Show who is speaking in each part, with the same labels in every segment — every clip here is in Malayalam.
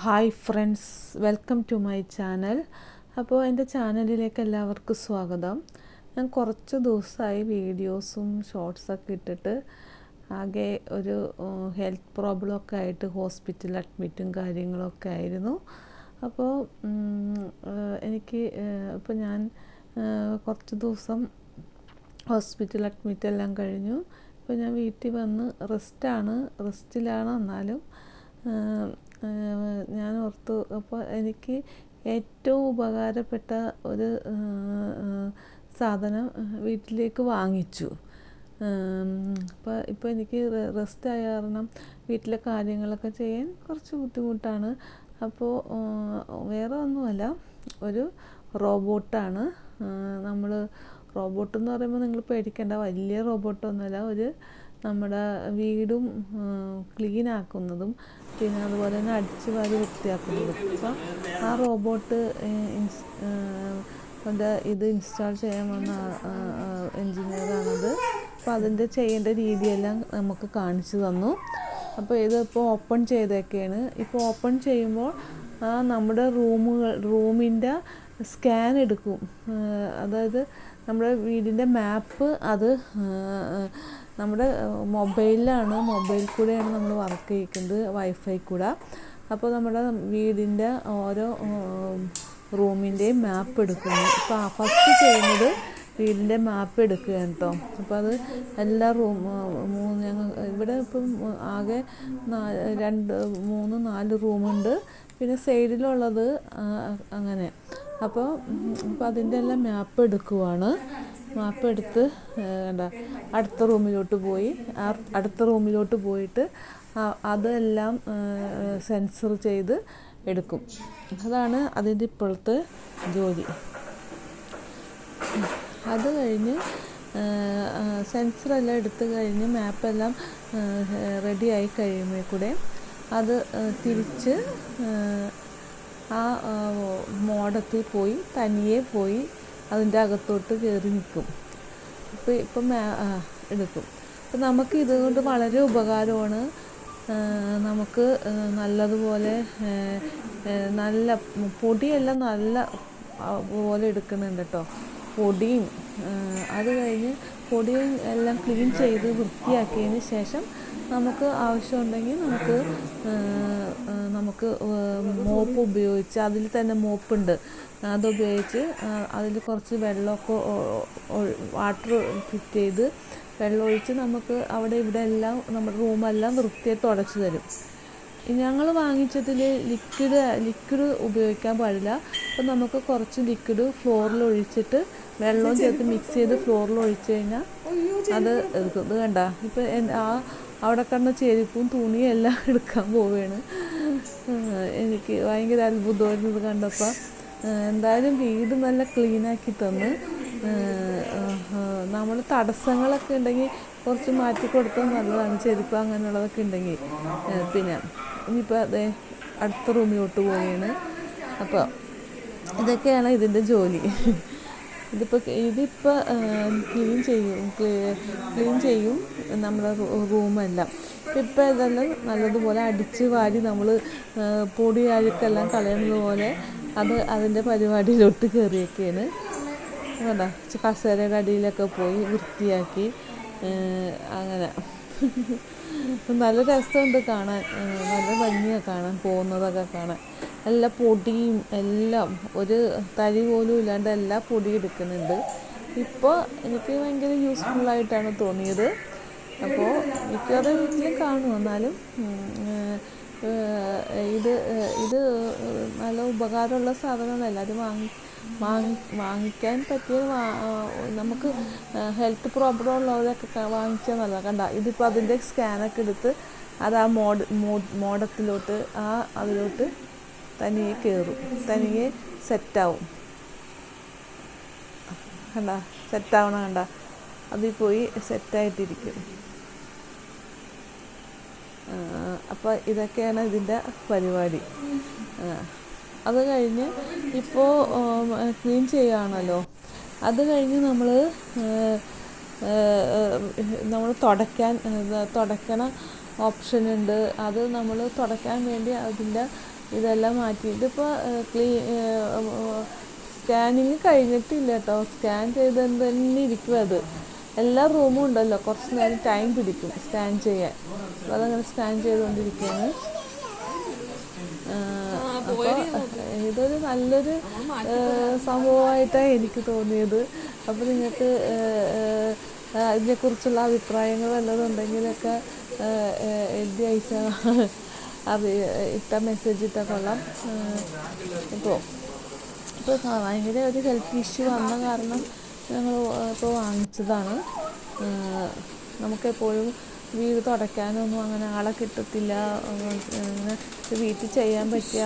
Speaker 1: Hi friends. Welcome to my channel. അപ്പോൾ എന്റെ ചാനലിലേക്ക് എല്ലാവർക്കും സ്വാഗതം. ഞാൻ കുറച്ച് ദിവസമായി വീഡിയോസും ഷോർട്സൊക്കെ ഇട്ടിട്ട് ആകെ ഒരു ഹെൽത്ത് പ്രോബ്ലം ഒക്കെ ആയിട്ട് ഹോസ്പിറ്റലിൽ അഡ്മിറ്റും കാര്യങ്ങളൊക്കെ ആയിരുന്നു. അപ്പോൾ എനിക്ക് ഇപ്പോൾ ഞാൻ കുറച്ച് ദിവസം ഹോസ്പിറ്റലിൽ അഡ്മിറ്റ് എല്ലാം കഴിഞ്ഞു. ഇപ്പോൾ ഞാൻ വീട്ടിൽ വന്ന് റെസ്റ്റാണ്. റെസ്റ്റിലാണ് എന്നാലും ഞാൻ ഓർത്തു. അപ്പോൾ എനിക്ക് ഏറ്റവും ഉപകാരപ്പെട്ട ഒരു സാധനം വീട്ടിലേക്ക് വാങ്ങിച്ചു. അപ്പോൾ ഇപ്പോൾ എനിക്ക് റെസ്റ്റ് ആയ കാരണം വീട്ടിലെ കാര്യങ്ങളൊക്കെ ചെയ്യാൻ കുറച്ച് ബുദ്ധിമുട്ടാണ്. അപ്പോൾ വേറെ ഒന്നുമല്ല. ഒരു റോബോട്ടാണ്. നമ്മൾ റോബോട്ട് എന്ന് പറയുമ്പോൾ നിങ്ങൾ പേടിക്കേണ്ട വലിയ റോബോട്ടൊന്നുമല്ല. ഒരു നമ്മുടെ വീടും ക്ലീൻ ആക്കുന്നതും പിന്നെ അതുപോലെ തന്നെ അടിച്ചു വാരി വൃത്തിയാക്കുന്നതും. അപ്പം ആ റോബോട്ട് അതിന്റെ ഇത് ഇൻസ്റ്റാൾ ചെയ്യാൻ വന്ന എൻജിനീയറാണത് അപ്പോൾ അതിന്റെ ചെയ്യേണ്ട രീതിയെല്ലാം നമുക്ക് കാണിച്ചു തന്നു. അപ്പോൾ ഇതിപ്പോൾ ഓപ്പൺ ചെയ്തേക്കാണ് ഇപ്പോൾ ഓപ്പൺ ചെയ്യുമ്പോൾ നമ്മുടെ റൂമുകൾ റൂമിന്റെ സ്കാൻ എടുക്കും. അതായത് നമ്മുടെ വീടിന്റെ മാപ്പ് അത് നമ്മുടെ മൊബൈലിലാണ് മൊബൈൽ കൂടെയാണ് നമ്മൾ വർക്ക് ചെയ്യിക്കുന്നത് വൈഫൈ കൂടെ. അപ്പോൾ നമ്മുടെ വീടിന്റെ ഓരോ റൂമിന്റെയും മാപ്പ് എടുക്കുന്നു. ഇപ്പോൾ ഫസ്റ്റ് ചെയ്യുന്നത് വീടിന്റെ മാപ്പ് എടുക്കുക കേട്ടോ. അപ്പോൾ അത് എല്ലാ റൂം മൂന്ന് ഞങ്ങൾ ഇവിടെ ഇപ്പം ആകെ നാല് രണ്ട് മൂന്ന് നാല് റൂമുണ്ട്. പിന്നെ സൈഡിലുള്ളത് അങ്ങനെ. അപ്പോൾ അപ്പോൾ അതിന്റെ എല്ലാം മാപ്പ് എടുക്കുവാണ്. മാപ്പ് എടുത്ത് എന്താ അടുത്ത റൂമിലോട്ട് പോയി. അടുത്ത റൂമിലോട്ട് പോയിട്ട് അതെല്ലാം സെൻസർ ചെയ്ത് എടുക്കും. അതാണ് അതിന്റെ ഇപ്പോഴത്തെ ജോലി. അത് കഴിഞ്ഞ് സെൻസറെല്ലാം എടുത്തു കഴിഞ്ഞ് മാപ്പെല്ലാം റെഡി ആയി കഴിയുമ്പോൾ കൂടെ അത് തിരിച്ച് ആ മോഡത്തിൽ പോയി തനിയെ പോയി അതിന്റെ അകത്തോട്ട് കയറി നിൽക്കും. ഇപ്പോൾ ഇപ്പം എടുക്കും. അപ്പം നമുക്ക് ഇതുകൊണ്ട് വളരെ ഉപകാരമാണ്. നമുക്ക് നല്ലതുപോലെ നല്ല പൊടിയെല്ലാം നല്ല പോലെ എടുക്കുന്നുണ്ട് കേട്ടോ പൊടിയും അത് കഴിഞ്ഞ് പൊടിയും എല്ലാം ക്ലീൻ ചെയ്ത് വൃത്തിയാക്കിയതിന് ശേഷം നമുക്ക് ആവശ്യമുണ്ടെങ്കിൽ നമുക്ക് നമുക്ക് മോപ്പ് ഉപയോഗിച്ച് അതിൽ തന്നെ മോപ്പുണ്ട്. അതുപയോഗിച്ച് അതിൽ കുറച്ച് വെള്ളമൊക്കെ വാട്ടർ ഫിറ്റ് ചെയ്ത് വെള്ളം ഒഴിച്ച് നമുക്ക് അവിടെ ഇവിടെ എല്ലാം നമ്മുടെ റൂമെല്ലാം വൃത്തിയായി തുടച്ച് തരും. ഞങ്ങൾ വാങ്ങിച്ചതിൽ ലിക്വിഡ് ലിക്വിഡ് ഉപയോഗിക്കാൻ പാടില്ല. അപ്പോൾ നമുക്ക് കുറച്ച് ലിക്വിഡ് ഫ്ലോറിൽ ഒഴിച്ചിട്ട് വെള്ളവും ചേർത്ത് മിക്സ് ചെയ്ത് ഫ്ലോറിൽ ഒഴിച്ച് കഴിഞ്ഞാൽ അത് ഇത് വേണ്ട ഇപ്പം ആ അവിടെ കണ്ട ചെരുപ്പും തുണിയും എല്ലാം എടുക്കാൻ പോവുകയാണ്. എനിക്ക് ഭയങ്കര അത്ഭുതമായിരുന്നു ഇത് കണ്ടപ്പോൾ. എന്തായാലും വീട് നല്ല ക്ലീനാക്കി തന്ന്. നമ്മൾ തടസ്സങ്ങളൊക്കെ ഉണ്ടെങ്കിൽ കുറച്ച് മാറ്റി കൊടുത്താൽ നല്ലതാണ്. ചെരുപ്പ് അങ്ങനെയുള്ളതൊക്കെ ഉണ്ടെങ്കിൽ പിന്നെ ഇനിയിപ്പോൾ അതെ അടുത്ത റൂമിലോട്ട് പോവുകയാണ് അപ്പോൾ ഇതൊക്കെയാണ് ഇതിന്റെ ജോലി. ഇതിപ്പോൾ ഇതിപ്പോൾ ക്ലീൻ ചെയ്യും. ക്ലീൻ ചെയ്യും നമ്മുടെ റൂമെല്ലാം. ഇപ്പം ഇതെല്ലാം നല്ലതുപോലെ അടിച്ച് വാരി നമ്മൾ പൊടി അഴുക്കെല്ലാം കളയുന്നത് പോലെ അത് അതിന്റെ പരിപാടിയിലോട്ട് കയറിയൊക്കെയാണ് വേണ്ട കസേരയുടെ അടിയിലൊക്കെ പോയി വൃത്തിയാക്കി അങ്ങനെ. നല്ല രസമുണ്ട് കാണാൻ നല്ല ഭംഗിയാണ് കാണാൻ പോകുന്നതൊക്കെ കാണാൻ. എല്ലാ പൊടിയും എല്ലാം ഒരു തരി പോലും ഇല്ലാണ്ട് എല്ലാ പൊടി എടുക്കുന്നുണ്ട്. ഇപ്പോൾ എനിക്ക് ഭയങ്കര യൂസ്ഫുള്ളായിട്ടാണ് തോന്നിയത്. അപ്പോൾ മിക്കവാറും വീട്ടിലും കാണും എന്നാലും ഇത് ഇത് നല്ല ഉപകാരമുള്ള സാധനമാണ് എല്ലാവരും വാങ്ങി വാങ്ങി വാങ്ങിക്കാൻ പറ്റിയ നമുക്ക് ഹെൽത്ത് പ്രോബ്ലം ഉള്ളവരൊക്കെ വാങ്ങിച്ചാൽ നല്ലതാണ് കണ്ട ഇതിപ്പോൾ അതിന്റെ സ്കാനൊക്കെ എടുത്ത് അത് ആ മോഡ് മോഡത്തിലോട്ട് ആ അതിലോട്ട് തനിയെ കയറും തനിയെ സെറ്റാവും കണ്ട സെറ്റാവണം കണ്ട. അതിൽ പോയി സെറ്റായിട്ടിരിക്കും അപ്പോൾ ഇതൊക്കെയാണ് ഇതിന്റെ പരിപാടി. അത് കഴിഞ്ഞ് ഇപ്പോൾ ക്ലീൻ ചെയ്യുകയാണല്ലോ അത് കഴിഞ്ഞ് നമ്മൾ നമ്മൾ തുടയ്ക്കാൻ തുടയ്ക്കണ ഓപ്ഷൻ ഉണ്ട്. അത് നമ്മൾ തുടയ്ക്കാൻ വേണ്ടി അതിന്റെ ഇതെല്ലാം മാറ്റി. ഇതിപ്പോൾ ക്ലീ സ്കാനിങ് കഴിഞ്ഞിട്ടില്ല കേട്ടോ. സ്കാൻ ചെയ്ത് തന്നെ ഇരിക്കും അത്. എല്ലാ റൂമും ഉണ്ടല്ലോ. കുറച്ച് നേരം ടൈം പിടിക്കും സ്കാൻ ചെയ്യാൻ. അപ്പോൾ അതങ്ങനെ സ്കാൻ ചെയ്തുകൊണ്ടിരിക്കുകയാണ് അപ്പോൾ ഇതൊരു നല്ലൊരു സംഭവമായിട്ടാണ് എനിക്ക് തോന്നിയത്. അപ്പോൾ നിങ്ങൾക്ക് ഇതിനെക്കുറിച്ചുള്ള അഭിപ്രായങ്ങൾ വല്ലതും ഉണ്ടെങ്കിലൊക്കെ എഴുതി അയച്ചാൽ അറി ഇട്ട മെസ്സേജ് ഇട്ടാൽ കൊള്ളാം. ഇപ്പോൾ ഇപ്പോൾ ഭയങ്കര ഒരു ഹെൽത്ത് ഇഷ്യൂ വന്ന കാരണം ഞങ്ങൾ ഇപ്പോൾ വാങ്ങിച്ചതാണ്. നമുക്കെപ്പോഴും വീട് തുടയ്ക്കാനൊന്നും അങ്ങനെ ആളെ കിട്ടത്തില്ല. അങ്ങനെ വീട്ടിൽ ചെയ്യാൻ പറ്റിയ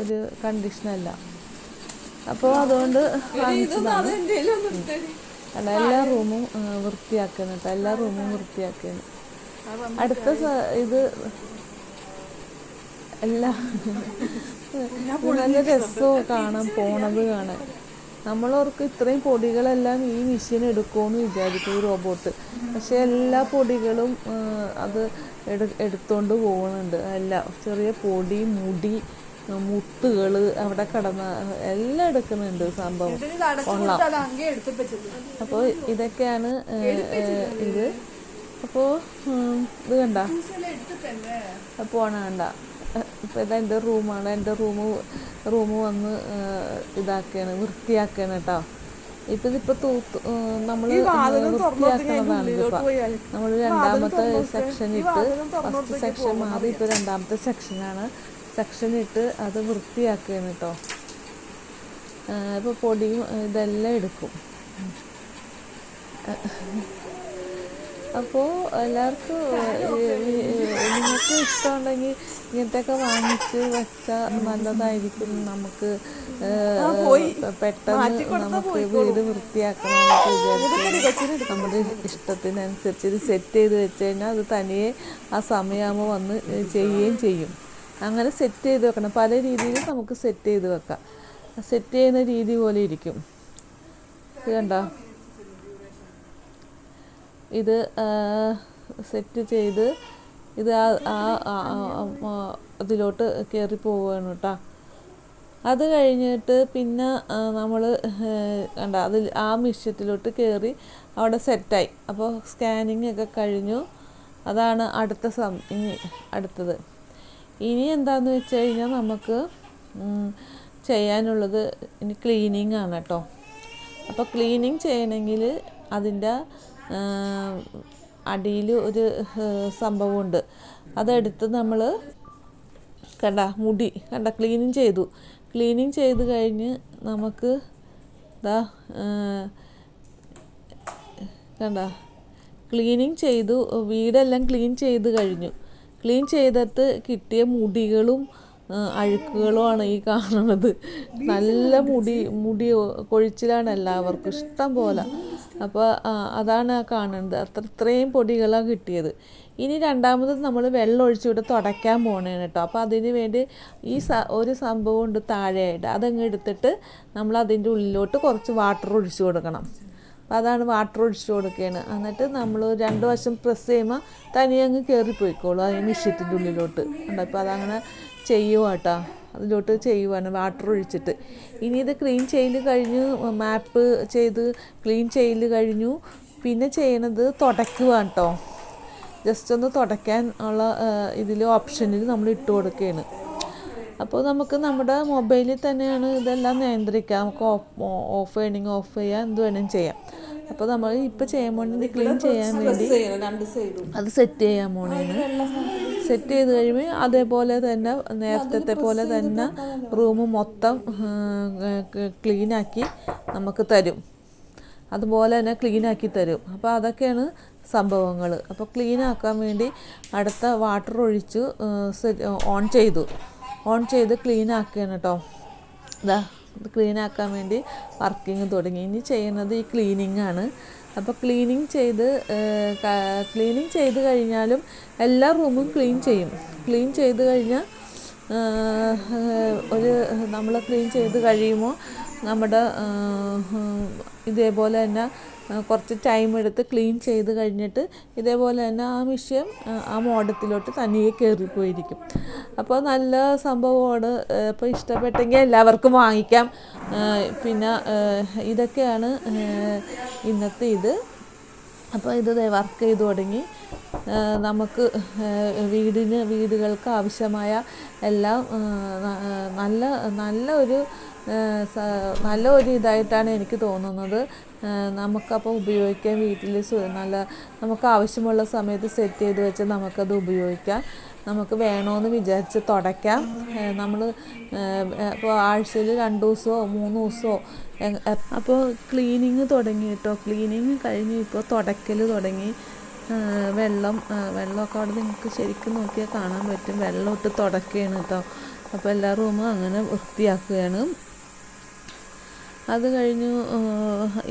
Speaker 1: ഒരു കണ്ടീഷനല്ല അപ്പോൾ അതുകൊണ്ട് വാങ്ങിച്ചതാണ്. അല്ല എല്ലാ റൂമും വൃത്തിയാക്കണം കേട്ടോ. എല്ലാ റൂമും വൃത്തിയാക്കണം. അടുത്ത ഇത് എല്ലാ നല്ല രസവും കാണാൻ പോണത് കാണാൻ. നമ്മളോർക്ക് ഇത്രയും പൊടികളെല്ലാം ഈ മെഷീൻ എടുക്കുമെന്ന് വിചാരിക്കും ഈ റോബോട്ട് പക്ഷെ എല്ലാ പൊടികളും അത് എടു എടുത്തോണ്ട് പോകുന്നുണ്ട് എല്ലാം ചെറിയ പൊടി മുടി മുത്തുകൾ അവിടെ കിടന്ന എല്ലാം എടുക്കുന്നുണ്ട് സംഭവം. കൊള്ളാം. അപ്പോൾ ഇതൊക്കെയാണ് ഇത്. അപ്പോൾ ഇത് കണ്ട? പോണ കണ്ട. ഇപ്പോൾ ഇതാ എന്റെ റൂമാണ് എന്റെ റൂമ് റൂമ് വന്ന് ഇതാക്കുകയാണ് വൃത്തിയാക്കുകയാണ് കേട്ടോ ഇപ്പം ഇതിപ്പോൾ തൂത്ത് നമ്മൾ വൃത്തിയാക്കുന്നതാണ് ഇതിപ്പോൾ നമ്മൾ രണ്ടാമത്തെ സെക്ഷൻ ഇട്ട് ഫസ്റ്റ് സെക്ഷൻ മാറി ഇപ്പോൾ രണ്ടാമത്തെ സെക്ഷനാണ് സെക്ഷൻ ഇട്ട് അത് വൃത്തിയാക്കുകയാണ് കേട്ടോ ഇപ്പോൾ പൊടിയും ഇതെല്ലാം എടുക്കും. അപ്പോൾ എല്ലാവർക്കും നിങ്ങൾക്ക് ഇഷ്ടമുണ്ടെങ്കിൽ ഇങ്ങനത്തെയൊക്കെ വാങ്ങിച്ച് വെച്ചാൽ നല്ലതായിരിക്കും. നമുക്ക് പെട്ടെന്ന് നമുക്ക് വീട് വൃത്തിയാക്കണമെന്നൊക്കെ വിചാരിച്ചു നമ്മുടെ ഇഷ്ടത്തിനനുസരിച്ച് ഇത് സെറ്റ് ചെയ്ത് വെച്ച് കഴിഞ്ഞാൽ അത് തനിയെ ആ സമയമാകുമ്പോൾ വന്ന് ചെയ്യുകയും ചെയ്യും. അങ്ങനെ സെറ്റ് ചെയ്ത് വെക്കണം. പല രീതിയിൽ നമുക്ക് സെറ്റ് ചെയ്ത് വെക്കാം. സെറ്റ് ചെയ്യുന്ന രീതി പോലെ ഇരിക്കും. ഇത് കണ്ടോ? ഇത് സെറ്റ് ചെയ്ത് ഇത് ആ അതിലോട്ട് കയറി പോവുകയാണ് കേട്ടോ അത് കഴിഞ്ഞിട്ട് പിന്നെ നമ്മൾ കണ്ട അതിൽ ആ മിഷ്യത്തിലോട്ട് കയറി അവിടെ സെറ്റായി. അപ്പോൾ സ്കാനിങ് ഒക്കെ കഴിഞ്ഞു. അതാണ് അടുത്ത സം ഇനി അടുത്തത്. ഇനി എന്താന്ന് വെച്ച് കഴിഞ്ഞാൽ നമുക്ക് ചെയ്യാനുള്ളത് ഇനി ക്ലീനിങ് ആണ് കേട്ടോ അപ്പോൾ ക്ലീനിങ് ചെയ്യണമെങ്കിൽ അതിന്റെ അടിയിൽ ഒരു സംഭവമുണ്ട്. അതെടുത്ത് നമ്മൾ കണ്ട മുടി കണ്ട ക്ലീനിങ് ചെയ്തു. ക്ലീനിങ് ചെയ്ത് കഴിഞ്ഞ് നമുക്ക് ഇതാ കണ്ട ക്ലീനിങ് ചെയ്തു. വീടെല്ലാം ക്ലീൻ ചെയ്ത് കഴിഞ്ഞു. ക്ലീൻ ചെയ്തിട്ട് കിട്ടിയ മുടികളും അഴുക്കുകളുമാണ് ഈ കാണുന്നത്. നല്ല മുടി മുടി കൊഴിച്ചിലാണ് എല്ലാവർക്കും ഇഷ്ടം പോലെ. അപ്പോൾ അതാണ് കാണുന്നത്. അത്ര ഇത്രയും പൊടികളാണ് കിട്ടിയത്. ഇനി രണ്ടാമത് നമ്മൾ വെള്ളം ഒഴിച്ച് വിട്ട് തുടയ്ക്കാൻ പോകണേണ് കേട്ടോ അപ്പോൾ അതിന് വേണ്ടി ഈ സ ഒരു സംഭവം ഉണ്ട് താഴെയായിട്ട്. അതങ്ങ് എടുത്തിട്ട് നമ്മൾ അതിന്റെ ഉള്ളിലോട്ട് കുറച്ച് വാട്ടർ ഒഴിച്ചു കൊടുക്കണം. അതാണ് വാട്ടർ ഒഴിച്ച് കൊടുക്കുകയാണ് എന്നിട്ട് നമ്മൾ രണ്ട് വശം പ്രസ് ചെയ്യുമ്പോൾ തനിയെ അങ്ങ് കയറിപ്പോയിക്കോളും അതിന് മിഷ്യത്തിന്റെ ഉള്ളിലോട്ട്. ഉണ്ട് അപ്പോൾ അതങ്ങനെ ചെയ്യുക കേട്ടോ അതിലോട്ട് ചെയ്യുവാണ് വാട്ടർ ഒഴിച്ചിട്ട്. ഇനി ഇത് ക്ലീൻ ചെയ്യൽ കഴിഞ്ഞു മാപ്പ് ചെയ്ത് ക്ലീൻ ചെയ്യൽ കഴിഞ്ഞു. പിന്നെ ചെയ്യണത് തുടയ്ക്കുവാണ് കേട്ടോ ജസ്റ്റ് ഒന്ന് തുടയ്ക്കാൻ ഉള്ള ഇതിൽ ഓപ്ഷനിൽ നമ്മൾ ഇട്ട് കൊടുക്കുകയാണ് അപ്പോൾ നമുക്ക് നമ്മുടെ മൊബൈലിൽ തന്നെയാണ് ഇതെല്ലാം നിയന്ത്രിക്കാം നമുക്ക് ഓഫ് ഓഫ് ചെയ്യണമെങ്കിൽ ഓഫ് ചെയ്യാം എന്ത് വേണമെങ്കിലും ചെയ്യാം. അപ്പോൾ നമ്മൾ ഇപ്പോൾ ചെയ്യാൻ പോണത് ക്ലീൻ ചെയ്യാൻ വേണ്ടി അത് സെറ്റ് ചെയ്യാൻ പോണേന് സെറ്റ് ചെയ്ത് കഴിയുമ്പോൾ അതേപോലെ തന്നെ നേരത്തെ പോലെ തന്നെ റൂം മൊത്തം ക്ലീനാക്കി നമുക്ക് തരും. അതുപോലെ തന്നെ ക്ലീൻ ആക്കി തരും. അപ്പോൾ അതൊക്കെയാണ് സംഭവങ്ങൾ അപ്പോൾ ക്ലീൻ ആക്കാൻ വേണ്ടി അടുത്ത വാട്ടർ ഒഴിച്ച് ഓൺ ചെയ്തു. ഓൺ ചെയ്ത് ക്ലീൻ ആക്കുകയാണ് കേട്ടോ ഇതാ ക്ലീൻ ആക്കാൻ വേണ്ടി വർക്കിംഗ് തുടങ്ങി. ഇനി ചെയ്യുന്നത് ഈ ക്ലീനിങ് ആണ്. അപ്പോൾ ക്ലീനിങ് ചെയ്ത് ക്ലീനിങ് ചെയ്ത് കഴിഞ്ഞാലും എല്ലാ റൂമും ക്ലീൻ ചെയ്യും. ക്ലീൻ ചെയ്ത് കഴിഞ്ഞാൽ ഒരു നമ്മൾ ക്ലീൻ ചെയ്ത് കഴിയുമ്പോൾ നമ്മുടെ ഇതേപോലെ തന്നെ കുറച്ച് ടൈം എടുത്ത് ക്ലീൻ ചെയ്ത് കഴിഞ്ഞിട്ട് ഇതേപോലെ തന്നെ ആ വിഷയം ആ മോഡത്തിലോട്ട് തനിയെ കയറിപ്പോയിരിക്കും അപ്പോൾ നല്ല സംഭവമാണ്. അപ്പോൾ ഇഷ്ടപ്പെട്ടെങ്കിൽ എല്ലാവർക്കും വാങ്ങിക്കാം. പിന്നെ ഇതൊക്കെയാണ് ഇന്നത്തെ ഇത്. അപ്പോൾ ഇത് വർക്ക് ചെയ്ത് തുടങ്ങി. നമുക്ക് വീടിന് വീടുകൾക്ക് ആവശ്യമായ എല്ലാം നല്ല നല്ല ഒരു നല്ല ഒരു ഇതായിട്ടാണ് എനിക്ക് തോന്നുന്നത്. നമുക്കപ്പോൾ ഉപയോഗിക്കാൻ വീട്ടിൽ നല്ല നമുക്ക് ആവശ്യമുള്ള സമയത്ത് സെറ്റ് ചെയ്ത് വെച്ച് നമുക്കത് ഉപയോഗിക്കാം. നമുക്ക് വേണമെന്ന് വിചാരിച്ച് തുടയ്ക്കാം. നമ്മൾ ഇപ്പോൾ ആഴ്ചയിൽ രണ്ട് ദിവസമോ മൂന്ന് ദിവസമോ അപ്പോൾ ക്ലീനിങ് തുടങ്ങി കേട്ടോ ക്ലീനിങ് കഴിഞ്ഞ് ഇപ്പോൾ തുടയ്ക്കൽ തുടങ്ങി. വെള്ളം വെള്ളമൊക്കെ അവിടെ നിങ്ങൾക്ക് ശരിക്കും നോക്കിയാൽ കാണാൻ പറ്റും. വെള്ളം ഇട്ട് തുടയ്ക്കുകയാണ് കേട്ടോ അപ്പോൾ എല്ലാ റൂമും അങ്ങനെ വൃത്തിയാക്കുകയാണ്. അത് കഴിഞ്ഞു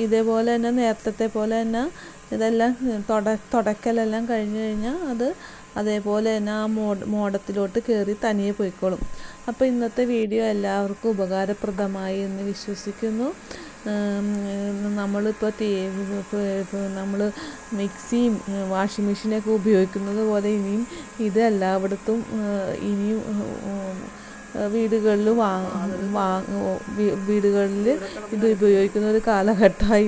Speaker 1: ഇതേപോലെ തന്നെ നേരത്തെ പോലെ തന്നെ ഇതെല്ലാം തുട തുടക്കലെല്ലാം കഴിഞ്ഞ് കഴിഞ്ഞാൽ അത് അതേപോലെ തന്നെ ആ മോഡ മോഡത്തിലോട്ട് കയറി തനിയെ പോയിക്കോളും. അപ്പോൾ ഇന്നത്തെ വീഡിയോ എല്ലാവർക്കും ഉപകാരപ്രദമായി എന്ന് വിശ്വസിക്കുന്നു. നമ്മളിപ്പോൾ നമ്മൾ മിക്സിയും വാഷിംഗ് മെഷീനൊക്കെ ഉപയോഗിക്കുന്നത് പോലെ ഇനിയും ഇത് എല്ലായിടത്തും ഇനിയും വീടുകളിൽ വാങ്ങ വീടുകളിൽ ഇത് ഉപയോഗിക്കുന്ന ഒരു കാലഘട്ടമായി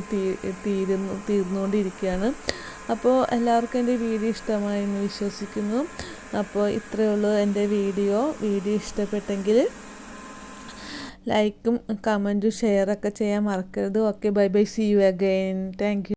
Speaker 1: തീരുന്നു തീർന്നുകൊണ്ടിരിക്കുകയാണ്. അപ്പോൾ എല്ലാവർക്കും എന്റെ വീഡിയോ ഇഷ്ടമായി എന്ന് വിശ്വസിക്കുന്നു. അപ്പോൾ ഇത്രയേ ഉള്ളൂ എന്റെ വീഡിയോ. വീഡിയോ ഇഷ്ടപ്പെട്ടെങ്കിൽ ലൈക്കും കമന്റും ഷെയറൊക്കെ ചെയ്യാൻ മറക്കരുത്. Okay bye bye see you again. Thank